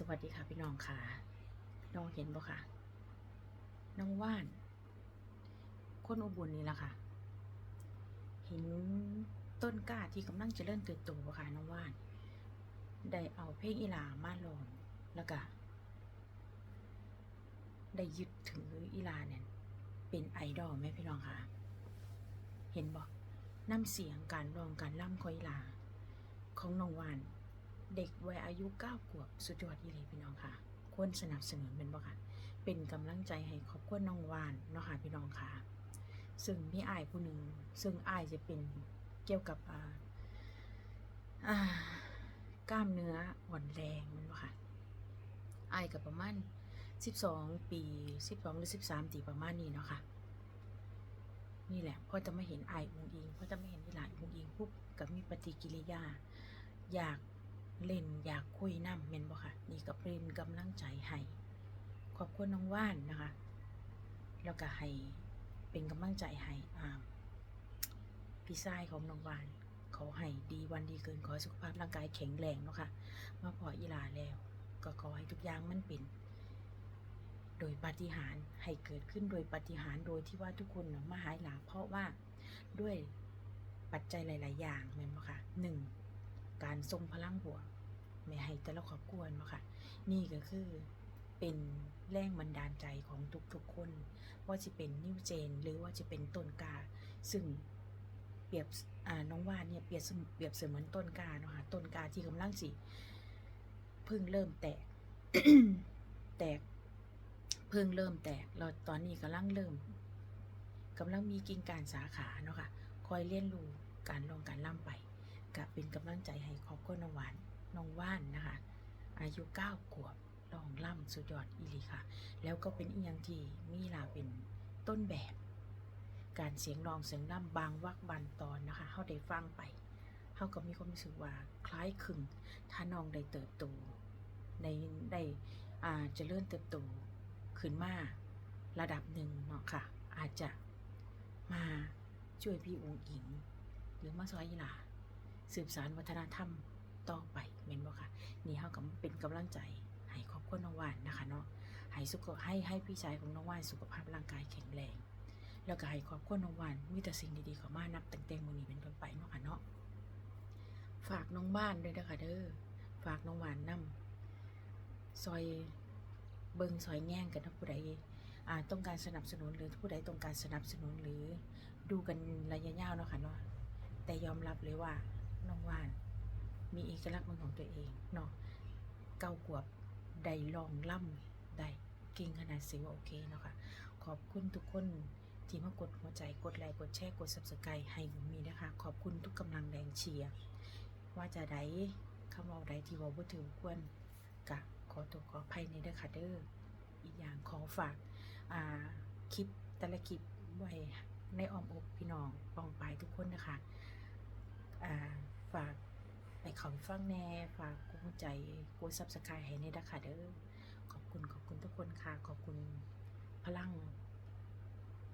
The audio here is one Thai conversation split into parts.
สวัสดีค่ะพี่น้องค่ะ น้องเห็นบ่ค่ะ น้องว่าน คนอุบลนี่แหละค่ะ เห็นต้นกล้าที่กำลังเจะเริ่มเติบโตบ่ค่ะน้องว่าน ได้เอาเพลงอีลามาลองแล้วก็ได้ยึดถืออีลาเนี่ยเป็นไอดอลไหมพี่น้องค่ะ เห็นบ่น้ำเสียงการร้องการล่ำของอีหลา ของน้องวาน เด็กวัยอายุ9ขวบสุดยอดอีหลีพี่น้องค่ะ ควรสนับสนุนเป็นบ่ค่ะ เป็นกำลังใจให้ครอบครัวน้องวานเนาะค่ะพี่น้องค่ะ ซึ่งมีอายผู้หนึ่งซึ่งอายจะเป็นเกี่ยวกับอ่าอ่ากล้ามเนื้ออ่อนแรงมันบ่ค่ะอายกับประมาณ12 ปี 12 หรือ 13ปีประมาณนี้เนาะค่ะนี่แหละพอจะไม่เห็นอายอุ้งอิงพอจะไม่เห็นที่หลานอุ้งอิงปุ๊บกับมีปฏิกิริยา อยาก เล่นอยากคุยน้ำเมนบ่ค่ะ นี่ก็เป็นกำลังใจให้ขอบคุณน้องว่านนะคะ แล้วก็ให้เป็นกำลังใจให้อ่าพี่ชายของน้องว่านเขาให้ดีวันดีเกินขอสุขภาพร่างกายแข็งแรงเนาะค่ะมาพออีลาแล้ว ก็ขอให้ทุกอย่างมันเป็น โดยปาฏิหาริย์ให้เกิดขึ้นโดยปาฏิหาริย์โดยที่ว่าทุกคนมาหายหลาเพราะว่าด้วยปัจจัยหลาย ๆ อย่างแม่นบ่ค่ะหนึ่งการทรงพลังบวก ไม่ให้แต่ละครอบครัวเนาะค่ะ นี่ก็คือเป็นแรงบันดาลใจของทุกๆคน ว่าจะเป็นนิวเจน หรือว่าจะเป็นต้นกา ซึ่งเปรียบน้องว่าเนี่ยเปรียบเสมเปรียบเสมือนต้นกาเนาะค่ะต้นกาที่กำลังสิเพิ่งเริ่มแตก แตกเพิ่งเริ่มแตกเราตอนนี้กำลังเริ่มกำลังมีกิ่งการสาขาเนาะค่ะคอยเรียนรู้การลองการล่ำไปก็เป็นกำลังใจให้ครอบครัวน้องหวาน น้องว่านนะคะ อายุ9ขวบลองล่ำสุดยอดอีลีค่ะ แล้วก็เป็นอียังที่มีลาเป็นต้นแบบ การเสียงร้องเสียงล่ำบางวักบางตอนนะคะเขาได้ฟังไปเขาก็มีความรู้สึกว่าคล้ายคลึงถ้าน้องได้เติบโตในได้อาจะเลื่อนเติบโตขึ้นมาระดับหนึ่งเนาะค่ะ อาจจะมาช่วยพี่องค์อิง หรือมาซอยอีหลาสืบสารวัฒนธรรม ต่อไปเมนบ่ค่ะ นี่เฮาก็เป็นกำลังใจให้ครอบครัวน้องวานนะคะเนาะให้สุขให้ให้พี่ชายของน้องวานสุขภาพร่างกายแข็งแรง แล้วก็ให้ครอบครัวน้องวานมีแต่สิ่งดีๆเข้ามานับตั้งแต่มื้อนี้เป็นต้นไปเนาะค่ะเนาะฝากน้องบ้านด้วยนะคะเด้อฝากน้องวานนํซอยเบิงซอยแง่งกันถ้าผู้ใดอ่าต้องการสนับสนุนหรือผู้ใดต้องการสนับสนุนหรือดูกันระยะยาวเนาะค่ะเนาะแต่ยอมรับเลยว่าน้องวาน มีเอกลักษณ์ของตัวเองเนาะเก้าขวบได้ลองล่ำได้เก่งขนาดสิว่าโอเคเนาะค่ะ ขอบคุณทุกคนที่มากดหัวใจกดไลค์กดแชร์กด subscribe ให้ผมมีนะคะ ขอบคุณทุกกำลังแรงเชียร์ว่าจะได้คำเอาใดที่ว่าบ่ถึงควรกะขอตัวขออภัยในเด้อค่ะเด้ออีกอย่างขอฝากอ่าคลิปแต่ละคลิปไว้ในอ้อมอกพี่น้องปองปายทุกคนนะคะฝาก ไปเขาฟังแน่ฝากกดใจกดซับสไครต์ให้ในดักค่ะเด้อขอบคุณขอบคุณทุกคนค่ะ ขอบคุณพลัง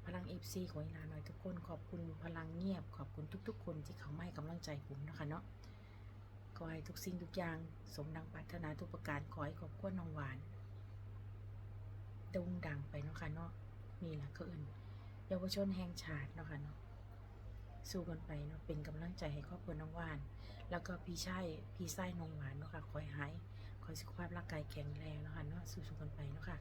พลังเอฟซีของอีลาหน่อยทุกคน ขอบคุณพลังเงียบ ขอบคุณทุก ๆ คนที่เขาไม่กำลังใจผมนะคะเนาะขอให้ทุกสิ่งทุกอย่าง สมดังปรารถนาทุกประการขอให้ขอบคุณน้องหวานด่งดังไปเนาะค่ะเนาะนี่แหละคืออื่นเยาวชนแห่งชาติเนาะค่ะเนาะ สู้กันไปเนาะเป็นกำลังใจให้ครอบครัวน้องหวาน แล้วก็พี่ชายพี่ไส้น้องหวานเนาะค่ะคอยหายคอยสุขภาพร่างกายแข็งแรงเนาะค่ะเนาะสู้ๆกันไปเนาะค่ะ